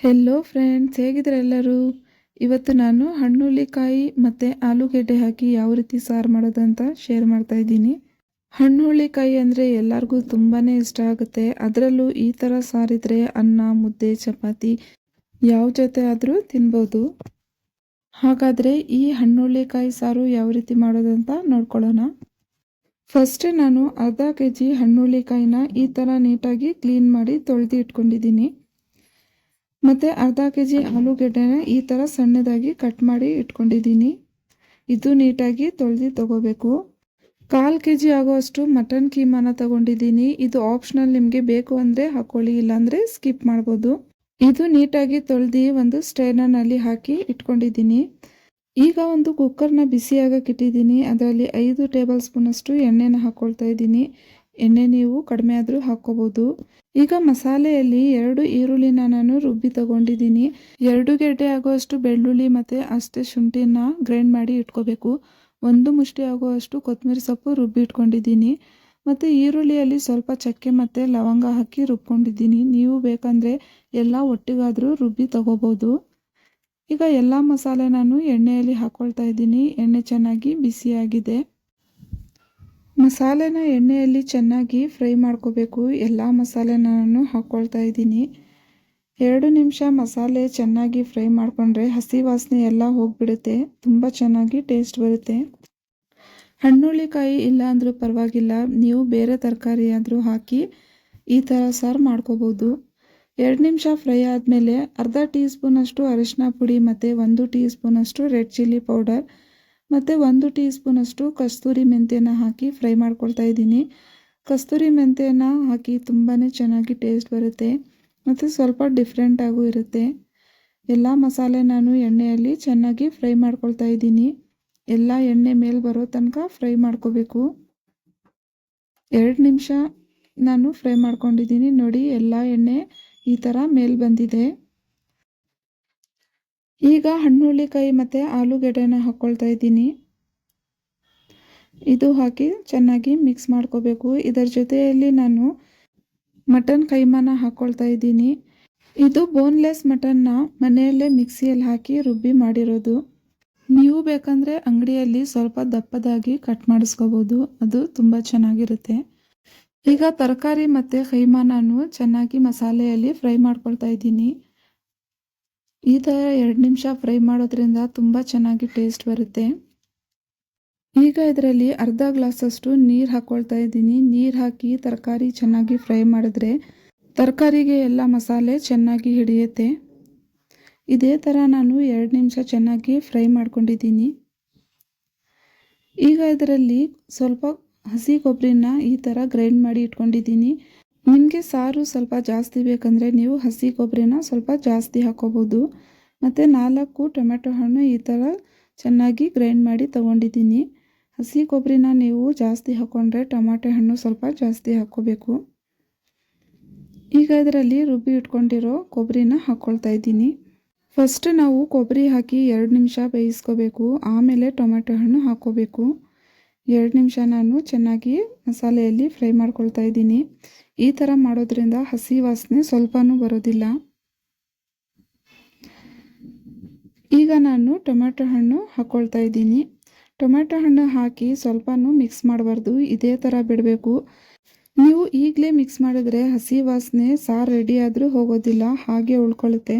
Hello friends ಹೇಗಿದ್ರೆ ಎಲ್ಲರೂ? ಇವತ್ತು ನಾನು ಹಣ್ಣುಳ್ಳಿಕಾಯಿ ಮತ್ತು ಆಲೂಗೆಡ್ಡೆ ಹಾಕಿ ಯಾವ ರೀತಿ ಸಾರು ಮಾಡೋದಂತ ಶೇರ್ ಮಾಡ್ತಾ ಇದ್ದೀನಿ. ಹಣ್ಣುಳ್ಳಿಕಾಯಿ ಅಂದರೆ ಎಲ್ಲರಿಗೂ ತುಂಬಾ ಇಷ್ಟ ಆಗುತ್ತೆ. ಅದರಲ್ಲೂ ಈ ಥರ ಸಾರಿದ್ರೆ ಅನ್ನ, ಮುದ್ದೆ, ಚಪಾತಿ ಯಾವ ಜೊತೆ ಆದರೂ ತಿನ್ಬೋದು. ಹಾಗಾದರೆ ಈ ಹಣ್ಣುಳ್ಳಿಕಾಯಿ ಸಾರು ಯಾವ ರೀತಿ ಮಾಡೋದಂತ ನೋಡ್ಕೊಳ್ಳೋಣ. ಫಸ್ಟ್ ನಾನು ಅರ್ಧ ಕೆ ಜಿ ಹಣ್ಣುಳ್ಳಿಕಾಯಿನ ಈ ಥರ ನೀಟಾಗಿ ಕ್ಲೀನ್ ಮಾಡಿ ತೊಳೆದು ಇಟ್ಕೊಂಡಿದ್ದೀನಿ. ಮತ್ತು ಅರ್ಧ ಕೆ ಜಿ ಆಲೂಗೆಡ್ಡೆನ ಈ ಥರ ಸಣ್ಣದಾಗಿ ಕಟ್ ಮಾಡಿ ಇಟ್ಕೊಂಡಿದ್ದೀನಿ. ಇದು ನೀಟಾಗಿ ತೊಳೆದು ತಗೋಬೇಕು. ಕಾಲು ಕೆ ಜಿ ಆಗೋಷ್ಟು ಮಟನ್ ಕೀಮಾನ ತಗೊಂಡಿದ್ದೀನಿ. ಇದು ಆಪ್ಷನಲ್ ನಿಮಗೆ ಬೇಕು ಅಂದರೆ ಹಾಕೊಳ್ಳಿ, ಇಲ್ಲಾಂದರೆ ಸ್ಕಿಪ್ ಮಾಡ್ಬೋದು. ಇದು ನೀಟಾಗಿ ತೊಳೆದು ಒಂದು ಸ್ಟೈನರ್ನಲ್ಲಿ ಹಾಕಿ ಇಟ್ಕೊಂಡಿದ್ದೀನಿ. ಈಗ ಒಂದು ಕುಕ್ಕರ್ನ ಬಿಸಿಯಾಗಕ್ಕೆ ಇಟ್ಟಿದ್ದೀನಿ. ಅದರಲ್ಲಿ ಐದು ಟೇಬಲ್ ಸ್ಪೂನಷ್ಟು ಎಣ್ಣೆನ ಹಾಕ್ಕೊಳ್ತಾ ಇದ್ದೀನಿ. ಎಣ್ಣೆ ನೀವು ಕಡಿಮೆ ಆದರೂ ಹಾಕ್ಕೋಬೋದು. ಈಗ ಮಸಾಲೆಯಲ್ಲಿ ಎರಡು ಈರುಳ್ಳಿನ ನಾನು ರುಬ್ಬಿ ತಗೊಂಡಿದ್ದೀನಿ. ಎರಡು ಗೆಡ್ಡೆ ಆಗುವಷ್ಟು ಬೆಳ್ಳುಳ್ಳಿ ಮತ್ತು ಅಷ್ಟೇ ಶುಂಠಿನ ಗ್ರೈಂಡ್ ಮಾಡಿ ಇಟ್ಕೋಬೇಕು. ಒಂದು ಮುಷ್ಟಿ ಆಗುವಷ್ಟು ಕೊತ್ತಂಬರಿ ಸೊಪ್ಪು ರುಬ್ಬಿ ಇಟ್ಕೊಂಡಿದ್ದೀನಿ. ಮತ್ತು ಈರುಳ್ಳಿಯಲ್ಲಿ ಸ್ವಲ್ಪ ಚಕ್ಕೆ ಮತ್ತು ಲವಂಗ ಹಾಕಿ ರುಬ್ಕೊಂಡಿದ್ದೀನಿ. ನೀವು ಬೇಕಂದರೆ ಎಲ್ಲ ಒಟ್ಟಿಗಾದರೂ ರುಬ್ಬಿ ತಗೋಬೋದು. ಈಗ ಎಲ್ಲ ಮಸಾಲೆ ನಾನು ಎಣ್ಣೆಯಲ್ಲಿ ಹಾಕ್ಕೊಳ್ತಾ ಇದ್ದೀನಿ. ಎಣ್ಣೆ ಚೆನ್ನಾಗಿ ಬಿಸಿಯಾಗಿದೆ. ಮಸಾಲೆನ ಎಣ್ಣೆಯಲ್ಲಿ ಚೆನ್ನಾಗಿ ಫ್ರೈ ಮಾಡ್ಕೋಬೇಕು. ಎಲ್ಲ ಮಸಾಲೆನ ನಾನು ಹಾಕ್ಕೊಳ್ತಾ ಇದ್ದೀನಿ. ಎರಡು ನಿಮಿಷ ಮಸಾಲೆ ಚೆನ್ನಾಗಿ ಫ್ರೈ ಮಾಡಿಕೊಂಡ್ರೆ ಹಸಿ ವಾಸನೆ ಎಲ್ಲ ಹೋಗಿಬಿಡುತ್ತೆ. ತುಂಬ ಚೆನ್ನಾಗಿ ಟೇಸ್ಟ್ ಬರುತ್ತೆ. ಹಣ್ಣುಳ್ಳಿಕಾಯಿ ಇಲ್ಲ ಅಂದರೂ ಪರವಾಗಿಲ್ಲ. ನೀವು ಬೇರೆ ತರಕಾರಿ ಆದರೂ ಹಾಕಿ ಈ ಥರ ಸಾರು ಮಾಡ್ಕೋಬೋದು. ಎರಡು ನಿಮಿಷ ಫ್ರೈ ಆದಮೇಲೆ ಅರ್ಧ ಟೀ ಸ್ಪೂನಷ್ಟು ಅರಿಶಿನ ಪುಡಿ ಮತ್ತು ಒಂದು ಟೀ ಸ್ಪೂನಷ್ಟು ರೆಡ್ ಚಿಲ್ಲಿ ಪೌಡರ್ ಮತ್ತು ಒಂದು ಟೀ ಸ್ಪೂನಷ್ಟು ಕಸ್ತೂರಿ ಮೆಂತ್ಯನ ಹಾಕಿ ಫ್ರೈ ಮಾಡ್ಕೊಳ್ತಾ ಇದ್ದೀನಿ. ಕಸ್ತೂರಿ ಮೆಂತ್ಯನ ಹಾಕಿ ತುಂಬಾ ಚೆನ್ನಾಗಿ ಟೇಸ್ಟ್ ಬರುತ್ತೆ. ಮತ್ತು ಸ್ವಲ್ಪ ಡಿಫ್ರೆಂಟಾಗೂ ಇರುತ್ತೆ. ಎಲ್ಲ ಮಸಾಲೆ ನಾನು ಎಣ್ಣೆಯಲ್ಲಿ ಚೆನ್ನಾಗಿ ಫ್ರೈ ಮಾಡ್ಕೊಳ್ತಾ ಇದ್ದೀನಿ. ಎಲ್ಲ ಎಣ್ಣೆ ಮೇಲೆ ಬರೋ ತನಕ ಫ್ರೈ ಮಾಡ್ಕೋಬೇಕು. ಎರಡು ನಿಮಿಷ ನಾನು ಫ್ರೈ ಮಾಡ್ಕೊಂಡಿದ್ದೀನಿ. ನೋಡಿ, ಎಲ್ಲ ಎಣ್ಣೆ ಈ ಥರ ಮೇಲೆ ಬಂದಿದೆ. ಈಗ ಹಣ್ಣುಳ್ಳಿಕಾಯಿ ಮತ್ತು ಆಲೂಗೆಡ್ಡೆನ ಹಾಕ್ಕೊಳ್ತಾ ಇದ್ದೀನಿ. ಇದು ಹಾಕಿ ಚೆನ್ನಾಗಿ ಮಿಕ್ಸ್ ಮಾಡ್ಕೋಬೇಕು. ಇದರ ಜೊತೆಯಲ್ಲಿ ನಾನು ಮಟನ್ ಕೈಮಾನ ಹಾಕ್ಕೊಳ್ತಾ ಇದ್ದೀನಿ. ಇದು ಬೋನ್ಲೆಸ್ ಮಟನ್ನ ಮನೆಯಲ್ಲೇ ಮಿಕ್ಸಿಯಲ್ಲಿ ಹಾಕಿ ರುಬ್ಬಿ ಮಾಡಿರೋದು. ನೀವು ಬೇಕಂದರೆ ಅಂಗಡಿಯಲ್ಲಿ ಸ್ವಲ್ಪ ದಪ್ಪದಾಗಿ ಕಟ್ ಮಾಡಿಸ್ಕೋಬೋದು. ಅದು ತುಂಬ ಚೆನ್ನಾಗಿರುತ್ತೆ. ಈಗ ತರಕಾರಿ ಮತ್ತು ಕೈಮಾನೂ ನಾನು ಚೆನ್ನಾಗಿ ಮಸಾಲೆಯಲ್ಲಿ ಫ್ರೈ ಮಾಡ್ಕೊಳ್ತಾ ಇದ್ದೀನಿ. ಈ ಥರ ಎರಡು ನಿಮಿಷ ಫ್ರೈ ಮಾಡೋದ್ರಿಂದ ತುಂಬ ಚೆನ್ನಾಗಿ ಟೇಸ್ಟ್ ಬರುತ್ತೆ. ಈಗ ಇದರಲ್ಲಿ ಅರ್ಧ ಗ್ಲಾಸಷ್ಟು ನೀರು ಹಾಕ್ಕೊಳ್ತಾ ಇದ್ದೀನಿ. ನೀರು ಹಾಕಿ ತರಕಾರಿ ಚೆನ್ನಾಗಿ ಫ್ರೈ ಮಾಡಿದ್ರೆ ತರಕಾರಿಗೆ ಎಲ್ಲ ಮಸಾಲೆ ಚೆನ್ನಾಗಿ ಹಿಡಿಯುತ್ತೆ. ಇದೇ ಥರ ನಾನು ಎರಡು ನಿಮಿಷ ಚೆನ್ನಾಗಿ ಫ್ರೈ ಮಾಡ್ಕೊಂಡಿದ್ದೀನಿ. ಈಗ ಇದರಲ್ಲಿ ಸ್ವಲ್ಪ ಹಸಿ ಕೊಬ್ಬರಿನ ಈ ಥರ ಗ್ರೈಂಡ್ ಮಾಡಿ ಇಟ್ಕೊಂಡಿದ್ದೀನಿ. ನಿಮಗೆ ಸಾರು ಸ್ವಲ್ಪ ಜಾಸ್ತಿ ಬೇಕಂದರೆ ನೀವು ಹಸಿ ಕೊಬ್ಬರಿನ ಸ್ವಲ್ಪ ಜಾಸ್ತಿ ಹಾಕೋಬೋದು. ಮತ್ತು ನಾಲ್ಕು ಟೊಮೆಟೊ ಹಣ್ಣು ಈ ಥರ ಚೆನ್ನಾಗಿ ಗ್ರೈಂಡ್ ಮಾಡಿ ತೊಗೊಂಡಿದ್ದೀನಿ. ಹಸಿ ಕೊಬ್ಬರಿನ ನೀವು ಜಾಸ್ತಿ ಹಾಕ್ಕೊಂಡ್ರೆ ಟೊಮಾಟೊ ಹಣ್ಣು ಸ್ವಲ್ಪ ಜಾಸ್ತಿ ಹಾಕ್ಕೋಬೇಕು ಈಗ ಇದರಲ್ಲಿ ರುಬ್ಬಿ ಇಟ್ಕೊಂಡಿರೋ ಕೊಬ್ಬರಿನ ಹಾಕ್ಕೊಳ್ತಾ ಇದ್ದೀನಿ. ಫಸ್ಟ್ ನಾವು ಕೊಬ್ಬರಿ ಹಾಕಿ ಎರಡು ನಿಮಿಷ ಬೇಯಿಸ್ಕೋಬೇಕು. ಆಮೇಲೆ ಟೊಮೆಟೊ ಹಣ್ಣು ಹಾಕ್ಕೋಬೇಕು ಎರಡು ನಿಮಿಷ ನಾನು ಚೆನ್ನಾಗಿ ಮಸಾಲೆಯಲ್ಲಿ ಫ್ರೈ ಮಾಡ್ಕೊಳ್ತಾ ಇದ್ದೀನಿ. ಈ ಥರ ಮಾಡೋದ್ರಿಂದ ಹಸಿ ವಾಸನೆ ಸ್ವಲ್ಪನೂ ಬರೋದಿಲ್ಲ. ಈಗ ನಾನು ಟೊಮೆಟೊ ಹಣ್ಣು ಹಾಕ್ಕೊಳ್ತಾ ಇದ್ದೀನಿ. ಟೊಮೆಟೊ ಹಣ್ಣು ಹಾಕಿ ಸ್ವಲ್ಪನೂ ಮಿಕ್ಸ್ ಮಾಡಬಾರ್ದು, ಇದೇ ಥರ ಬಿಡಬೇಕು. ನೀವು ಈಗಲೇ ಮಿಕ್ಸ್ ಮಾಡಿದ್ರೆ ಹಸಿ ವಾಸನೆ ಸಾರು ರೆಡಿ ಆದರೂ ಹೋಗೋದಿಲ್ಲ, ಹಾಗೆ ಉಳ್ಕೊಳ್ಳುತ್ತೆ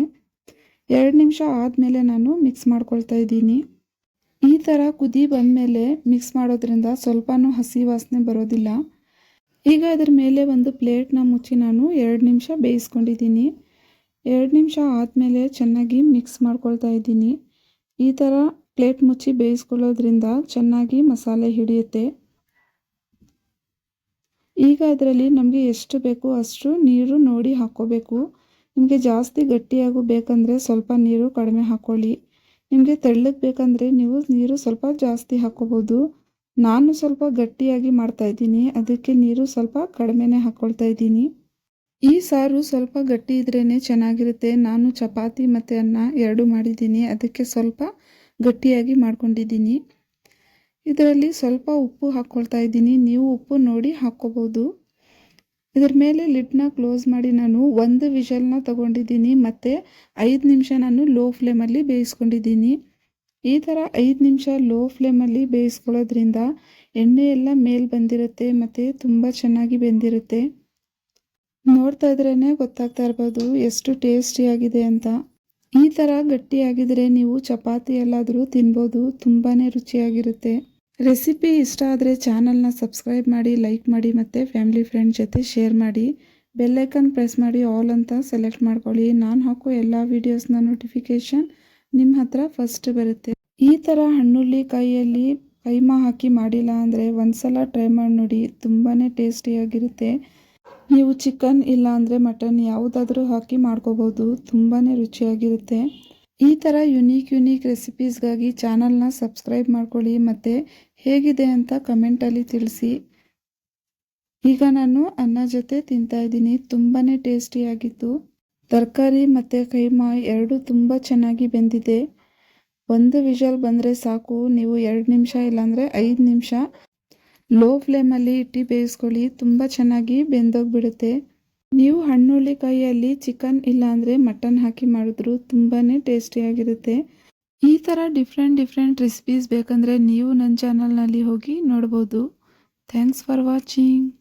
ಎರಡು ನಿಮಿಷ ಆದಮೇಲೆ ನಾನು ಮಿಕ್ಸ್ ಮಾಡ್ಕೊಳ್ತಾ ಇದ್ದೀನಿ. ಥರ ಕುದಿ ಬಂದಮೇಲೆ ಮಿಕ್ಸ್ ಮಾಡೋದ್ರಿಂದ ಸ್ವಲ್ಪನೂ ಹಸಿ ವಾಸನೆ ಬರೋದಿಲ್ಲ. ಈಗ ಅದರ ಮೇಲೆ ಒಂದು ಪ್ಲೇಟ್ನ ಮುಚ್ಚಿ ನಾನು ಎರಡು ನಿಮಿಷ ಬೇಯಿಸ್ಕೊಂಡಿದ್ದೀನಿ. ಎರಡು ನಿಮಿಷ ಆದಮೇಲೆ ಚೆನ್ನಾಗಿ ಮಿಕ್ಸ್ ಮಾಡ್ಕೊಳ್ತಾ ಇದ್ದೀನಿ. ಈ ಥರ ಪ್ಲೇಟ್ ಮುಚ್ಚಿ ಬೇಯಿಸ್ಕೊಳ್ಳೋದ್ರಿಂದ ಚೆನ್ನಾಗಿ ಮಸಾಲೆ ಹಿಡಿಯುತ್ತೆ. ಈಗ ಅದರಲ್ಲಿ ನಮಗೆ ಎಷ್ಟು ಬೇಕು ಅಷ್ಟು ನೀರು ನೋಡಿ ಹಾಕ್ಕೋಬೇಕು. ನಿಮಗೆ ಜಾಸ್ತಿ ಗಟ್ಟಿಯಾಗೂ ಬೇಕಂದರೆ ಸ್ವಲ್ಪ ನೀರು ಕಡಿಮೆ ಹಾಕ್ಕೊಳ್ಳಿ. ನಿಮಗೆ ತೆಳ್ಳಗೆ ಬೇಕಂದರೆ ನೀವು ನೀರು ಸ್ವಲ್ಪ ಜಾಸ್ತಿ ಹಾಕ್ಕೋಬೋದು ನಾನು ಸ್ವಲ್ಪ ಗಟ್ಟಿಯಾಗಿ ಮಾಡ್ತಾ ಇದ್ದೀನಿ. ಅದಕ್ಕೆ ನೀರು ಸ್ವಲ್ಪ ಕಡಿಮೆನೇ ಹಾಕ್ಕೊಳ್ತಾ ಇದ್ದೀನಿ. ಈ ಸಾರು ಸ್ವಲ್ಪ ಗಟ್ಟಿ ಇದ್ರೇ ಚೆನ್ನಾಗಿರುತ್ತೆ. ನಾನು ಚಪಾತಿ ಮತ್ತು ಅನ್ನ ಎರಡು ಮಾಡಿದ್ದೀನಿ. ಅದಕ್ಕೆ ಸ್ವಲ್ಪ ಗಟ್ಟಿಯಾಗಿ ಮಾಡ್ಕೊಂಡಿದ್ದೀನಿ. ಇದರಲ್ಲಿ ಸ್ವಲ್ಪ ಉಪ್ಪು ಹಾಕ್ಕೊಳ್ತಾ ಇದ್ದೀನಿ. ನೀವು ಉಪ್ಪು ನೋಡಿ ಹಾಕ್ಕೋಬೋದು. ಇದ್ರ ಮೇಲೆ ಲಿಡ್ನ ಕ್ಲೋಸ್ ಮಾಡಿ ನಾನು ಒಂದು ವಿಷಲ್ನ ತಗೊಂಡಿದ್ದೀನಿ, ಮತ್ತು ಐದು ನಿಮಿಷ ನಾನು ಲೋ ಫ್ಲೇಮಲ್ಲಿ ಬೇಯಿಸ್ಕೊಂಡಿದ್ದೀನಿ. ಈ ಥರ ಐದು ನಿಮಿಷ ಲೋ ಫ್ಲೇಮಲ್ಲಿ ಬೇಯಿಸ್ಕೊಳ್ಳೋದ್ರಿಂದ ಎಣ್ಣೆ ಎಲ್ಲ ಮೇಲೆ ಬಂದಿರುತ್ತೆ, ಮತ್ತು ತುಂಬ ಚೆನ್ನಾಗಿ ಬೆಂದಿರುತ್ತೆ. ನೋಡ್ತಾ ಇದ್ರೇ ಗೊತ್ತಾಗ್ತಾ ಇರ್ಬೋದು ಎಷ್ಟು ಟೇಸ್ಟಿಯಾಗಿದೆ ಅಂತ. ಈ ಥರ ಗಟ್ಟಿಯಾಗಿದ್ದರೆ ನೀವು ಚಪಾತಿ ಎಲ್ಲಾದರೂ ತಿನ್ಬೋದು ತುಂಬಾ ರುಚಿಯಾಗಿರುತ್ತೆ. ರೆಸಿಪಿ ಇಷ್ಟ ಆದರೆ ಚಾನಲ್ನ ಸಬ್ಸ್ಕ್ರೈಬ್ ಮಾಡಿ, ಲೈಕ್ ಮಾಡಿ ಮತ್ತು ಫ್ಯಾಮಿಲಿ ಫ್ರೆಂಡ್ ಜೊತೆ ಶೇರ್ ಮಾಡಿ. ಬೆಲ್ಲೈಕನ್ ಪ್ರೆಸ್ ಮಾಡಿ ಆಲ್ ಅಂತ ಸೆಲೆಕ್ಟ್ ಮಾಡ್ಕೊಳ್ಳಿ. ನಾನು ಹಾಕೋ ಎಲ್ಲ ವೀಡಿಯೋಸ್ನ ನೋಟಿಫಿಕೇಷನ್ ನಿಮ್ಮ ಹತ್ರ ಫಸ್ಟ್ ಬರುತ್ತೆ. ಈ ಥರ ಹಣ್ಣುಳ್ಳಿ ಕಾಯಿಯಲ್ಲಿ ಕೈಮಾ ಹಾಕಿ ಮಾಡಿಲ್ಲ ಅಂದರೆ ಒಂದ್ಸಲ ಟ್ರೈ ಮಾಡಿ ನೋಡಿ. ತುಂಬಾ ಟೇಸ್ಟಿಯಾಗಿರುತ್ತೆ. ನೀವು ಚಿಕನ್ ಇಲ್ಲ ಅಂದರೆ ಮಟನ್ ಯಾವುದಾದ್ರೂ ಹಾಕಿ ಮಾಡ್ಕೋಬೋದು. ತುಂಬಾ ರುಚಿಯಾಗಿರುತ್ತೆ. ಈ ಥರ ಯುನೀಕ್ ಯುನೀಕ್ ರೆಸಿಪೀಸ್ಗಾಗಿ ಚಾನಲ್ನ ಸಬ್ಸ್ಕ್ರೈಬ್ ಮಾಡ್ಕೊಳ್ಳಿ ಮತ್ತು ಹೇಗಿದೆ ಅಂತ ಕಮೆಂಟಲ್ಲಿ ತಿಳಿಸಿ. ಈಗ ನಾನು ಅನ್ನ ಜೊತೆ ತಿಂತಾ ಇದ್ದೀನಿ. ತುಂಬಾ ಟೇಸ್ಟಿಯಾಗಿತ್ತು ತರಕಾರಿ ಮತ್ತು ಕೈಮಾ ಎರಡು ತುಂಬ ಚೆನ್ನಾಗಿ ಬೆಂದಿದೆ. ಒಂದು ವಿಷಲ್ ಬಂದರೆ ಸಾಕು. ನೀವು ಎರಡು ನಿಮಿಷ ಇಲ್ಲಾಂದರೆ ಐದು ನಿಮಿಷ ಲೋ ಫ್ಲೇಮಲ್ಲಿ ಇಟ್ಟು ಬೇಯಿಸ್ಕೊಳ್ಳಿ. ತುಂಬ ಚೆನ್ನಾಗಿ ಬೆಂದೋಗ್ಬಿಡುತ್ತೆ. ನೀವು ಹಣ್ಣುಳ್ಳಿಕಾಯಿಯಲ್ಲಿ ಚಿಕನ್ ಇಲ್ಲಾಂದರೆ ಮಟನ್ ಹಾಕಿ ಮಾಡಿದ್ರು ತುಂಬಾ ಟೇಸ್ಟಿಯಾಗಿರುತ್ತೆ. ಈ ಥರ ಡಿಫ್ರೆಂಟ್ ಡಿಫ್ರೆಂಟ್ ರೆಸಿಪೀಸ್ ಬೇಕಂದರೆ ನೀವು ನನ್ನ ಚಾನಲ್ನಲ್ಲಿ ಹೋಗಿ ನೋಡ್ಬೋದು. Thanks for watching.